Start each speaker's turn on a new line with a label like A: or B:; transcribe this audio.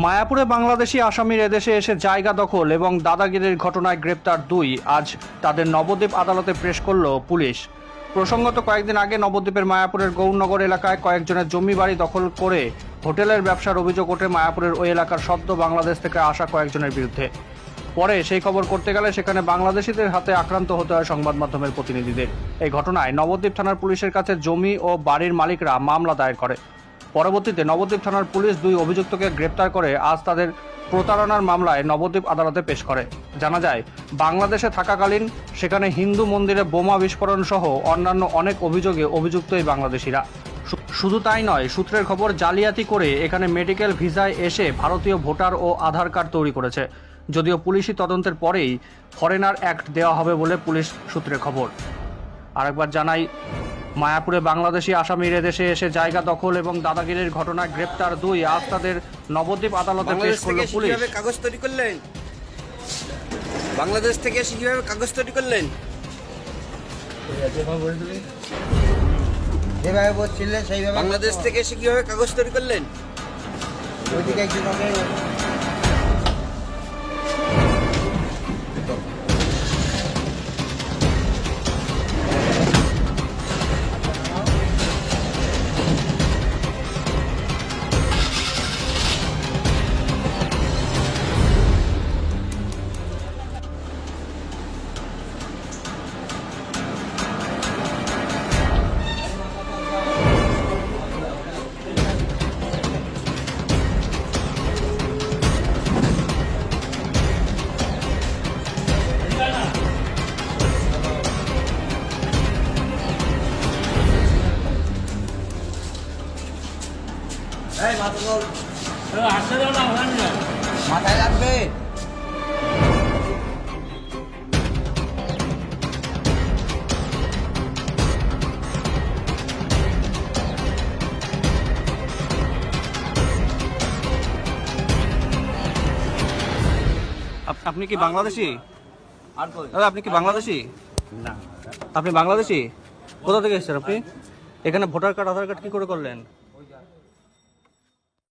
A: মায়াপুরে বাংলাদেশি আসামির এদেশে এসে জায়গা দখল এবং দাদাগিরির ঘটনায় গ্রেপ্তার দুই। আজ তাদের নবদ্বীপ আদালতে পেশ করল পুলিশ। প্রসঙ্গত কয়েকদিন আগে নবদ্বীপের মায়াপুরের গৌরনগর এলাকায় কয়েকজনের জমি বাড়ি দখল করে হোটেলের ব্যবসার অভিযোগ ওঠে মায়াপুরের ওই এলাকার সদ্য বাংলাদেশ থেকে আসা কয়েকজনের বিরুদ্ধে। পরে সেই খবর করতে গেলে সেখানে বাংলাদেশিদের হাতে আক্রান্ত হতে হয় সংবাদ মাধ্যমের প্রতিনিধিদের। এই ঘটনায় নবদ্বীপ থানার পুলিশের কাছে জমি ও বাড়ির মালিকরা মামলা দায়ের করে। পরবর্তীতে নবদ্বীপ থানার পুলিশ দুই অভিযুক্তকে গ্রেপ্তার করে আজ তাদের প্রতারণার মামলায় নবদ্বীপ আদালতে পেশ করে। জানা যায়, বাংলাদেশে থাকাকালীন সেখানে হিন্দু মন্দিরে বোমা বিস্ফোরণ সহ অন্যান্য অনেক অভিযোগে অভিযুক্ত এই বাংলাদেশিরা শুধু তাই নয়, সূত্রের খবর জালিয়াতি করে এখানে মেডিকেল ভিসায় এসে ভারতীয় ভোটার ও আধার কার্ড তৈরি করেছে। যদিও পুলিশি তদন্তের পরেই ফরেনার অ্যাক্ট দেওয়া হবে বলে পুলিশ সূত্রে খবর। আরেকবার জানাই মায়াপুরে বাংলাদেশি আসামির এদেশে এসে জায়গা দখল এবং দাদাগিরির ঘটনায় গ্রেপ্তার দুই। আজ তাদের নবদ্বীপ আদালতে পেশ করল পুলিশ।
B: কাগজ তৈরি করলেন? বাংলাদেশ থেকে এসে কীভাবে কাগজ তৈরি করলেন?
C: যেভাবে বলছিলেন সেইভাবে
B: বাংলাদেশ থেকে এসে কীভাবে কাগজ তৈরি করলেন?
C: ওইদিকে মাথায় লাগবে।
A: আপনি কি বাংলাদেশি?
C: আর
A: দাদা আপনি কি বাংলাদেশি?
C: না।
A: আপনি বাংলাদেশি? কোথা থেকে এসেছেন আপনি? এখানে ভোটার কার্ড আধার কার্ড কি করে করলেন?